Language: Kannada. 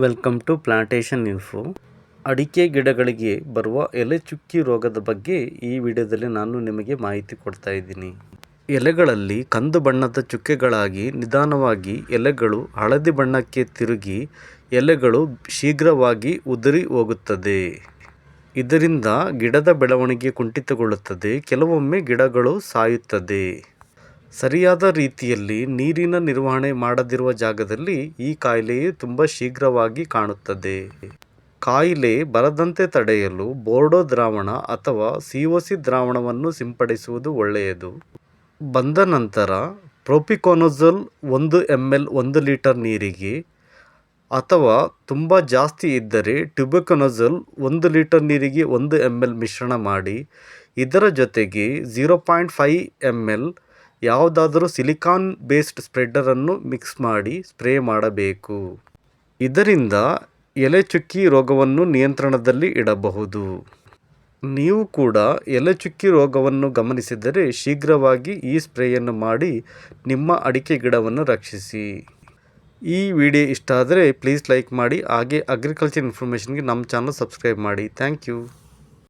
ವೆಲ್ಕಮ್ ಟು ಪ್ಲಾಂಟೇಶನ್ ಇನ್ಫೋ ಅಡಿಕೆ ಗಿಡಗಳಿಗೆ ಬರುವ ಎಲೆ ಚುಕ್ಕಿ ರೋಗದ ಬಗ್ಗೆ ಈ ವಿಡಿಯೋದಲ್ಲಿ ನಾನು ನಿಮಗೆ ಮಾಹಿತಿ ಕೊಡ್ತಾ ಇದ್ದೀನಿ. ಎಲೆಗಳಲ್ಲಿ ಕಂದು ಬಣ್ಣದ ಚುಕ್ಕೆಗಳಾಗಿ ನಿಧಾನವಾಗಿ ಎಲೆಗಳು ಹಳದಿ ಬಣ್ಣಕ್ಕೆ ತಿರುಗಿ ಎಲೆಗಳು ಶೀಘ್ರವಾಗಿ ಉದುರಿ ಹೋಗುತ್ತದೆ. ಇದರಿಂದ ಗಿಡದ ಬೆಳವಣಿಗೆ ಕುಂಠಿತಗೊಳ್ಳುತ್ತದೆ. ಕೆಲವೊಮ್ಮೆ ಗಿಡಗಳು ಸಾಯುತ್ತದೆ. ಸರಿಯಾದ ರೀತಿಯಲ್ಲಿ ನೀರಿನ ನಿರ್ವಹಣೆ ಮಾಡದಿರುವ ಜಾಗದಲ್ಲಿ ಈ ಕಾಯಿಲೆಯು ತುಂಬ ಶೀಘ್ರವಾಗಿ ಕಾಣುತ್ತದೆ. ಕಾಯಿಲೆ ಬರದಂತೆ ತಡೆಯಲು ಬೋರ್ಡೋ ದ್ರಾವಣ ಅಥವಾ ಸಿಒಸಿ ದ್ರಾವಣವನ್ನು ಸಿಂಪಡಿಸುವುದು ಒಳ್ಳೆಯದು. ಬಂದ ನಂತರ ಪ್ರೋಪಿಕೋನೋಝೋಲ್ ಒಂದು ಎಂ ಎಲ್ ಒಂದು ಲೀಟರ್ ನೀರಿಗೆ ಅಥವಾ ತುಂಬ ಜಾಸ್ತಿ ಇದ್ದರೆ ಟ್ಯೂಬೆಕೊನೋಝೋಲ್ ಒಂದು ಲೀಟರ್ ನೀರಿಗೆ ಒಂದು ಎಂ ಎಲ್ ಮಿಶ್ರಣ ಮಾಡಿ, ಇದರ ಜೊತೆಗೆ zero point five M L ಯಾವುದಾದರೂ ಸಿಲಿಕಾನ್ ಬೇಸ್ಡ್ ಸ್ಪ್ರೆಡ್ಡರನ್ನು ಮಿಕ್ಸ್ ಮಾಡಿ ಸ್ಪ್ರೇ ಮಾಡಬೇಕು. ಇದರಿಂದ ಎಲೆ ಚುಕ್ಕಿ ರೋಗವನ್ನು ನಿಯಂತ್ರಣದಲ್ಲಿ ಇಡಬಹುದು. ನೀವು ಕೂಡ ಎಲೆ ಚುಕ್ಕಿ ರೋಗವನ್ನು ಗಮನಿಸಿದರೆ ಶೀಘ್ರವಾಗಿ ಈ ಸ್ಪ್ರೇಯನ್ನು ಮಾಡಿ ನಿಮ್ಮ ಅಡಿಕೆ ಗಿಡವನ್ನು ರಕ್ಷಿಸಿ. ಈ ವಿಡಿಯೋ ಇಷ್ಟ ಆದರೆ ಪ್ಲೀಸ್ ಲೈಕ್ ಮಾಡಿ, ಹಾಗೆ ಅಗ್ರಿಕಲ್ಚರ್ ಇನ್ಫಾರ್ಮೇಷನ್ಗೆ ನಮ್ಮ ಚಾನಲ್ ಸಬ್ಸ್ಕ್ರೈಬ್ ಮಾಡಿ. Thank you.